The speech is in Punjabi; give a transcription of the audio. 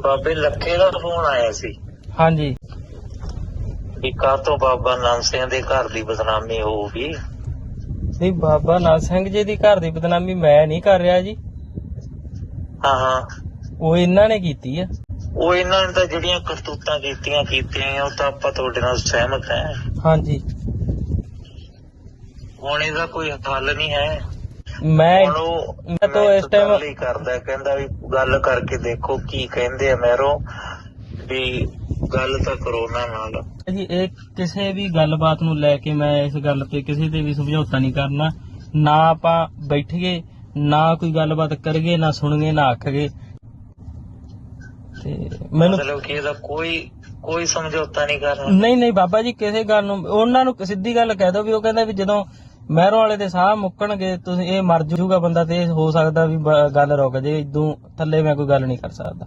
ਬਾਬੇ ਲੱਖੇ ਦਾ ਫੋਨ ਆਇਆ ਸੀ। ਹਾਂਜੀ। ਵੀ ਕਾਤੋਂ ਬਾਬਾ ਨਾਮ ਸਿੰਘ ਦੇ ਘਰ ਦੀ ਬਦਨਾਮੀ ਹੋਊਗੀ ਨਹੀਂ ਬਾਬਾ ਨਾਥ ਸਿੰਘ ਜੀ ਦੀ ਘਰ ਦੀ ਬਦਨਾਮੀ ਮੈਂ ਨਹੀਂ ਕਰ ਰਿਹਾ ਜੀ। ਹਾਂ ਹਾਂ। ਉਹ ਇਹਨਾਂ ਨੇ ਕੀਤੀ ਆ। ਉਹ ਇਹਨਾਂ ਨੇ ਤਾਂ ਜਿਹੜੀਆਂ ਕਰਤੂਤਾਂ ਕੀਤੀਆਂ ਕੀਤੀਆਂ ਉਹ ਤਾਂ ਆਪਾਂ ਤੁਹਾਡੇ ਨਾਲ ਸਹਿਮਤ ਹੈ ਹਾਂਜੀ। ਹੁਣ ਇਹਦਾ ਕੋਈ ਹੱਲ ਨਹੀਂ ਹੈ। ਮੈਂ ਹੁਣ ਉਹ ਮੈਂ ਤਾਂ ਇਸ ਗੱਲ time- ਹੀ ਕਰਦਾ ਕਹਿੰਦਾ ਵੀ ਗੱਲ ਕਰਕੇ ਦੇਖੋ ਕੀ ਕਹਿੰਦੇ ਆ ਮੈਰੋ ਵੀ ਗੱਲ ਤਾਂ ਕਰੋ ਨਾ ਨਾਲ। ਜੀ ਇਹ ਕਿਸੇ ਵੀ ਗੱਲਬਾਤ ਨੂੰ ਲੈ ਕੇ ਮੈਂ ਇਸ ਗੱਲ ਤੇ ਕਿਸੇ ਦੇ ਵੀ ਸਮਝੌਤਾ ਨਹੀਂ ਕਰਨਾ। ਨਾ ਆਪਾਂ ਬੈਠੀਏ ਨਾ ਕੋਈ ਗੱਲਬਾਤ ਕਰੀਏ ਨਾ ਸੁਣੀਏ ਨਾ ਆਖਗੇ ਤੇ ਮੈਨੂੰ ਮਤਲਬ ਕਿ ਇਹਦਾ ਕੋਈ ਕੋਈ ਸਮਝੌਤਾ ਨਹੀਂ ਕਰਨਾ। ਨਹੀਂ ਨਹੀਂ ਬਾਬਾ ਜੀ ਕਿਸੇ ਗੱਲ ਨੂੰ ਉਹਨਾਂ ਨੂੰ ਸਿੱਧੀ ਗੱਲ ਕਹਿ ਦਿਓ ਵੀ ਉਹ ਕਹਿੰਦਾ ਵੀ ਜਦੋਂ ਮਹਿਰੋਂ ਵਾਲੇ ਦੇ ਸਾਹ ਮੁੱਕਣਗੇ, ਤੁਸੀਂ ਇਹ ਮਰ ਜੂਗਾ ਬੰਦਾ ਤੇ ਇਹ ਹੋ ਸਕਦਾ ਵੀ ਬ- ਗੱਲ ਰੁਕ ਜੇ, ਇਦੋਂ ਥੱਲੇ ਮੈਂ ਕੋਈ ਗੱਲ ਨਹੀਂ ਕਰ ਸਕਦਾ।